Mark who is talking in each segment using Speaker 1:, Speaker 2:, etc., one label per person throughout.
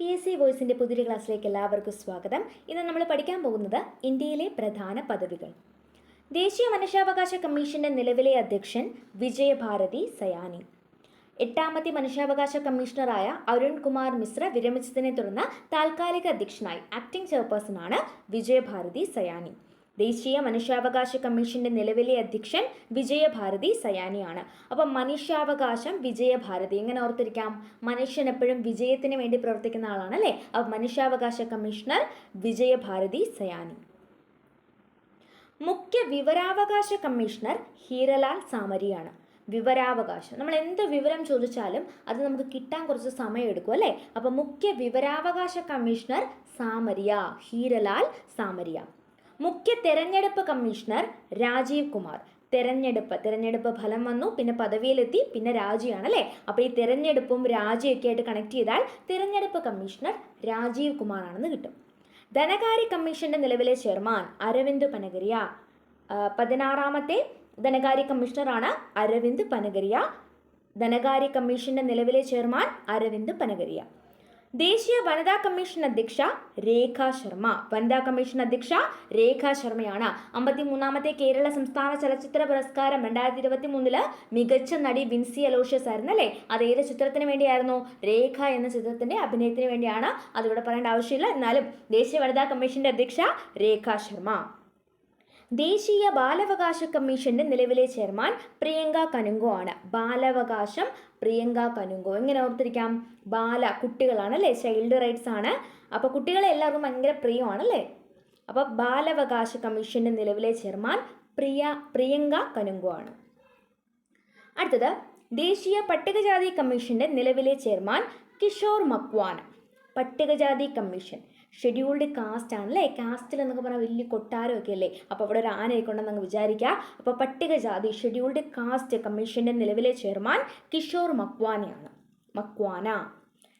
Speaker 1: P S C വോയിസിന്റെ പുതിയൊരു ക്ലാസ്സിലേക്ക് എല്ലാവർക്കും സ്വാഗതം. ഇന്ന് നമ്മൾ പഠിക്കാൻ പോകുന്നത് ഇന്ത്യയിലെ പ്രധാന പദവികൾ. ദേശീയ മനുഷ്യാവകാശ കമ്മീഷന്റെ നിലവിലെ അധ്യക്ഷൻ വിജയഭാരതി സയാനി. എട്ടാമത്തെ മനുഷ്യാവകാശ കമ്മീഷണറായ അരുൺ കുമാർ മിശ്ര വിരമിച്ചതിനെ തുടർന്ന് താൽക്കാലിക അധ്യക്ഷനായി ആക്ടിംഗ് ചെയർപേഴ്സണാണ് വിജയഭാരതി സയാനി. ദേശീയ മനുഷ്യാവകാശ കമ്മീഷന്റെ നിലവിലെ അധ്യക്ഷൻ വിജയഭാരതി സയാനിയാണ്. അപ്പം മനുഷ്യാവകാശം വിജയഭാരതി എങ്ങനെ ഓർത്തിരിക്കാം? മനുഷ്യൻ എപ്പോഴും വിജയത്തിന് വേണ്ടി പ്രവർത്തിക്കുന്ന ആളാണ് അല്ലേ? അപ്പം മനുഷ്യാവകാശ കമ്മീഷണർ വിജയഭാരതി സയാനി. മുഖ്യ വിവരാവകാശ കമ്മീഷണർ ഹീരലാൽ സാമരിയാണ്. വിവരാവകാശം നമ്മൾ എന്ത് വിവരം ചോദിച്ചാലും അത് നമുക്ക് കിട്ടാൻ കുറച്ച് സമയം എടുക്കും അല്ലേ? അപ്പോൾ മുഖ്യ വിവരാവകാശ കമ്മീഷണർ സാമരിയ ഹീരലാൽ സാമരിയ. മുഖ്യ തെരഞ്ഞെടുപ്പ് കമ്മീഷണർ രാജീവ് കുമാർ. തെരഞ്ഞെടുപ്പ് തെരഞ്ഞെടുപ്പ് ഫലം വന്നു പിന്നെ പദവിയിലെത്തി പിന്നെ രാജിയാണ് അല്ലേ അപ്പോൾ ഈ തെരഞ്ഞെടുപ്പും രാജിയൊക്കെ ആയിട്ട് കണക്ട് ചെയ്താൽ തെരഞ്ഞെടുപ്പ് കമ്മീഷണർ രാജീവ് കുമാർ ആണെന്ന് കിട്ടും. ധനകാര്യ കമ്മീഷന്റെ നിലവിലെ ചെയർമാൻ അരവിന്ദ് പനഗരിയ. പതിനാറാമത്തെ ധനകാര്യ കമ്മീഷണറാണ് അരവിന്ദ് പനഗരിയ. ധനകാര്യ കമ്മീഷന്റെ നിലവിലെ ചെയർമാൻ അരവിന്ദ് പനഗരിയ. ദേശീയ വനിതാ കമ്മീഷൻ അധ്യക്ഷ രേഖ ശർമ്മ. വനിതാ കമ്മീഷൻ അധ്യക്ഷ രേഖ ശർമ്മയാണ്. അമ്പത്തി മൂന്നാമത്തെ കേരള സംസ്ഥാന ചലച്ചിത്ര പുരസ്കാരം രണ്ടായിരത്തി ഇരുപത്തി മൂന്നിൽ മികച്ച നടി വിൻസി അലോഷ്യസ് ആയിരുന്നു അല്ലേ അത് ഏത് ചിത്രത്തിന് വേണ്ടിയായിരുന്നു? രേഖ എന്ന ചിത്രത്തിന്റെ അഭിനയത്തിന് വേണ്ടിയാണ്. അതിവിടെ പറയേണ്ട ആവശ്യമില്ല. എന്നാലും ദേശീയ വനിതാ കമ്മീഷന്റെ അധ്യക്ഷ രേഖ ശർമ്മ. ദേശീയ ബാലാവകാശ കമ്മീഷന്റെ നിലവിലെ ചെയർമാൻ പ്രിയങ്ക കനുങ്കോ ആണ്. ബാലാവകാശം പ്രിയങ്ക കനുങ്കോ എങ്ങനെ ഓർത്തിരിക്കാം? ബാല കുട്ടികളാണ് അല്ലേ ചൈൽഡ് റൈറ്റ്സ് ആണ്. അപ്പോൾ കുട്ടികളെ എല്ലാവർക്കും ഭയങ്കര പ്രിയമാണ് അല്ലേ അപ്പോൾ ബാലാവകാശ കമ്മീഷന്റെ നിലവിലെ ചെയർമാൻ പ്രിയ പ്രിയങ്ക കനുങ്കോ ആണ്. അടുത്തത് ദേശീയ പട്ടികജാതി കമ്മീഷന്റെ നിലവിലെ ചെയർമാൻ കിഷോർ മക്വാൻ. പട്ടികജാതി കമ്മീഷൻ. ഷെഡ്യൂൾഡ് കാസ്റ്റ് ആണല്ലേ? കാസ്റ്റിൽ എന്നൊക്കെ പറഞ്ഞാൽ വലിയ കൊട്ടാരമൊക്കെ അല്ലേ? അപ്പോൾ അവിടെ ഒരു ആനയൊക്കെ അങ്ങ് വിചാരിക്കുക. അപ്പോൾ പട്ടികജാതി ഷെഡ്യൂൾഡ് കാസ്റ്റ് കമ്മീഷന്റെ നിലവിലെ ചെയർമാൻ കിഷോർ മക്വാനയാണ് മക്വാന.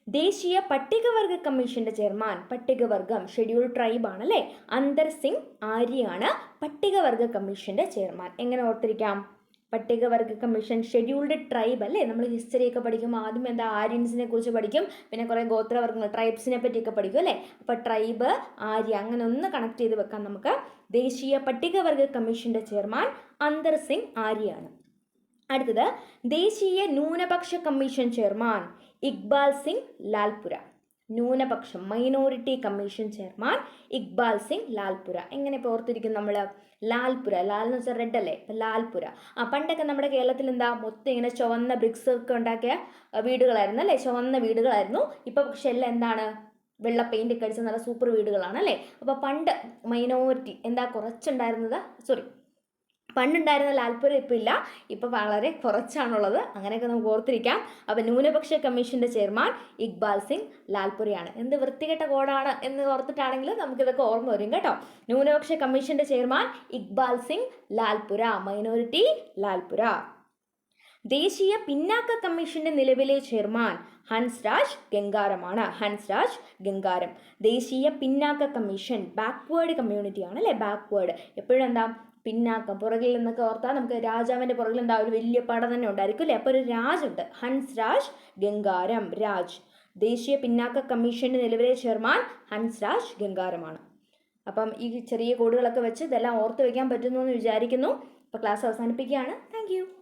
Speaker 1: ദേശീയ പട്ടികവർഗ കമ്മീഷന്റെ ചെയർമാൻ. പട്ടികവർഗം ഷെഡ്യൂൾ ട്രൈബ് ആണല്ലേ? അന്തർ സിംഗ് ആര്യയാണ് പട്ടികവർഗ കമ്മീഷന്റെ ചെയർമാൻ. എങ്ങനെ ഓർത്തിരിക്കാം? പട്ടികവർഗ കമ്മീഷൻ ഷെഡ്യൂൾഡ് ട്രൈബ് അല്ലേ? നമ്മൾ ഹിസ്റ്ററി ഒക്കെ പഠിക്കും. ആദ്യം എന്താ ആര്യൻസിനെ കുറിച്ച് പഠിക്കും. പിന്നെ കുറേ ഗോത്രവർഗങ്ങൾ ട്രൈബ്സിനെ പറ്റിയൊക്കെ പഠിക്കും അല്ലേ? അപ്പോൾ ട്രൈബ് ആര്യ അങ്ങനെ ഒന്ന് കണക്ട് ചെയ്ത് വെക്കാം നമുക്ക്. ദേശീയ പട്ടികവർഗ കമ്മീഷന്റെ ചെയർമാൻ അന്തർ സിംഗ് ആര്യയാണ്. അടുത്തത് ദേശീയ ന്യൂനപക്ഷ കമ്മീഷൻ ചെയർമാൻ ഇക്ബാൽ സിംഗ് ലാൽപുര. ന്യൂനപക്ഷം minority commission chairman Iqbal Singh Lalpura. എങ്ങനെ ഇപ്പോൾ ഓർത്തിരിക്കും നമ്മൾ ലാൽപുര ലാൽ എന്ന് വെച്ചാൽ റെഡ് അല്ലേ? ലാൽപുര. ആ പണ്ടൊക്കെ നമ്മുടെ കേരളത്തിൽ എന്താ മൊത്തം ഇങ്ങനെ ചുവന്ന ബ്രിക്സ് ഒക്കെ ഉണ്ടാക്കിയ വീടുകളായിരുന്നു അല്ലേ? ചുവന്ന വീടുകളായിരുന്നു. ഇപ്പോൾ പക്ഷെ എല്ലാം എന്താണ്? വെള്ള പെയിന്റ് ഒക്കെ അടിച്ച നല്ല സൂപ്പർ വീടുകളാണ് അല്ലേ? അപ്പോൾ പണ്ട് മൈനോറിറ്റി എന്താ കുറച്ചുണ്ടായിരുന്നത്? സോറി പണ്ടുണ്ടായിരുന്ന ലാൽപുരം ഇപ്പോൾ ഇല്ല. ഇപ്പോൾ വളരെ കുറച്ചാണുള്ളത്. അങ്ങനെയൊക്കെ നമുക്ക് ഓർത്തിരിക്കാം. അപ്പോൾ ന്യൂനപക്ഷ കമ്മീഷന്റെ ചെയർമാൻ ഇക്ബാൽ സിംഗ് ലാൽപുരയാണ്. എന്ത് വൃത്തികെട്ട കോഡാണ് എന്ന് ഓർത്തിട്ടാണെങ്കിൽ നമുക്കിതൊക്കെ ഓർമ്മ വരും കേട്ടോ. ന്യൂനപക്ഷ കമ്മീഷന്റെ ചെയർമാൻ ഇക്ബാൽ സിംഗ് ലാൽപുര മൈനോറിറ്റി ലാൽപുര. ദേശീയ പിന്നാക്ക കമ്മീഷന്റെ നിലവിലെ ചെയർമാൻ ഹൻസ്രാജ് ഗംഗാരമാണ്. ഹൻസ്രാജ് ഗംഗാരം. ദേശീയ പിന്നാക്ക കമ്മീഷൻ ബാക്ക്വേഡ് കമ്മ്യൂണിറ്റിയാണ് അല്ലേ? ബാക്ക്വേഡ്. എപ്പോഴും എന്താ? പിന്നാക്കം. പുറകിൽ നിന്നൊക്കെ ഓർത്താൽ നമുക്ക് രാജാവിന്റെ പുറകിൽ എന്താ ഒരു വലിയ പട തന്നെ ഉണ്ടായിരിക്കും അല്ലേ? അപ്പോൾ ഒരു രാജുണ്ട് ഹൻസ്രാജ് ഗംഗാരം രാജ്. ദേശീയ പിന്നാക്ക കമ്മീഷന്റെ നിലവിലെ ചെയർമാൻ ഹൻസ്രാജ് ഗംഗാരമാണ്. അപ്പം ഈ ചെറിയ കോഡുകളൊക്കെ വെച്ച് ഇതെല്ലാം ഓർത്ത് വയ്ക്കാൻ പറ്റുന്നു എന്ന് വിചാരിക്കുന്നു. അപ്പോൾ ക്ലാസ് അവസാനിപ്പിക്കുകയാണ്. താങ്ക്